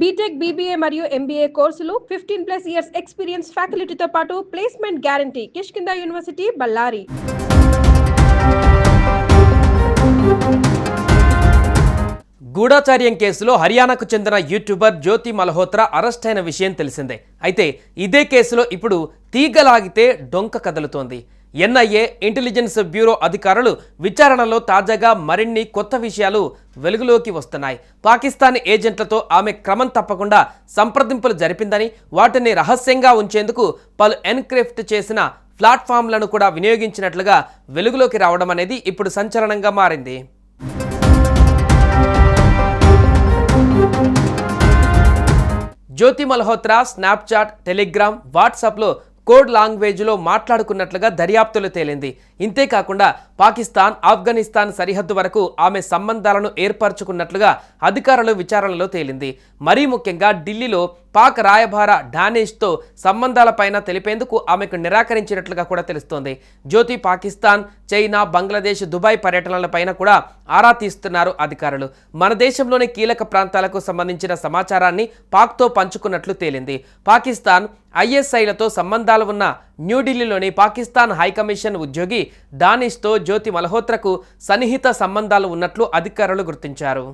BTech BBA మరియు MBA కోర్సులు fifteen plus years experience ఫ్యాకల్టీతో పాటు placement guarantee Kishkinda university Ballari గూఢాచార్యం కేసులో హర్యానాకు చెందిన యూట్యూబర్ జ్యోతి మల్హోత్రా అరెస్ట్ అయిన విషయం తెలిసిందే. అయితే ఇదే కేసులో ఇప్పుడు తీగలాగితే డొంక కదులుతోంది. ఎన్ఐఏ ఇంటెలిజెన్స్ బ్యూరో అధికారులు విచారణలో తాజాగా మరిన్ని కొత్త విషయాలు వెలుగులోకి వస్తున్నాయి. పాకిస్తాన్ ఏజెంట్లతో ఆమె క్రమం తప్పకుండా సంప్రదింపులు జరిపిందని వాటిని రహస్యంగా ఉంచేందుకు పలు ఎన్క్రిప్ట్ చేసిన ప్లాట్ఫామ్లను కూడా వినియోగించినట్లుగా వెలుగులోకి రావడం అనేది ఇప్పుడు సంచలనంగా మారింది. జ్యోతి మల్హోత్రా స్నాప్చాట్ టెలిగ్రామ్ వాట్సాప్లో కోడ్ లాంగ్వేజ్లో మాట్లాడుకున్నట్లుగా దర్యాప్తులు తేలింది. ఇంతేకాకుండా పాకిస్తాన్ ఆఫ్ఘనిస్తాన్ సరిహద్దు వరకు ఆమె సంబంధాలను ఏర్పరచుకున్నట్లుగా అధికారులు విచారణలో తేలింది. మరీ ముఖ్యంగా ఢిల్లీలో పాక్ రాయభార డానిష్తో సంబంధాలపైన తెలిపేందుకు ఆమెకు నిరాకరించినట్లుగా కూడా తెలుస్తోంది. జ్యోతి పాకిస్తాన్ చైనా బంగ్లాదేశ్ దుబాయ్ పర్యటనలపైన కూడా ఆరా తీస్తున్నారు అధికారులు. మన దేశంలోని కీలక ప్రాంతాలకు సంబంధించిన సమాచారాన్ని పాక్తో పంచుకున్నట్లు తేలింది. పాకిస్తాన్ ఐఎస్ఐలతో సంబంధాలు ఉన్న న్యూఢిల్లీలోని పాకిస్తాన్ హైకమిషన్ ఉద్యోగి డానిష్తో జ్యోతి మల్హోత్రకు సన్నిహిత సంబంధాలు ఉన్నట్లు అధికారులు గుర్తించారు.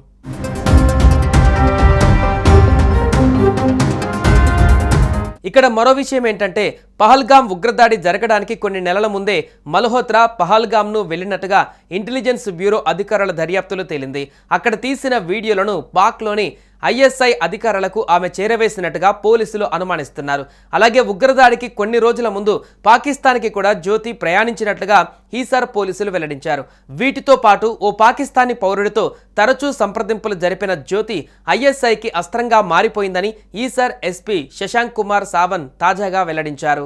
ఇక్కడ మరో విషయం ఏంటంటే పహల్గాం ఉగ్రదాడి జరగడానికి కొన్ని నెలల ముందే మల్హోత్రా పహల్గామ్ను వెళ్ళినట్టుగా ఇంటెలిజెన్స్ బ్యూరో అధికారుల దర్యాప్తులో తేలింది. అక్కడ తీసిన వీడియోలను పాక్లోని ఐఎస్ఐ అధికారులకు ఆమె చేరవేసినట్టుగా పోలీసులు అనుమానిస్తున్నారు. అలాగే ఉగ్రదాడికి కొన్ని రోజుల ముందు పాకిస్తాన్కి కూడా జ్యోతి ప్రయాణించినట్లుగా హీసార్ పోలీసులు వెల్లడించారు. వీటితో పాటు ఓ పాకిస్తానీ పౌరుడితో తరచూ సంప్రదింపులు జరిపిన జ్యోతి ఐఎస్ఐకి అస్త్రంగా మారిపోయిందని ఈసార్ ఎస్పీ శశాంక్ కుమార్ సావన్ తాజాగా వెల్లడించారు.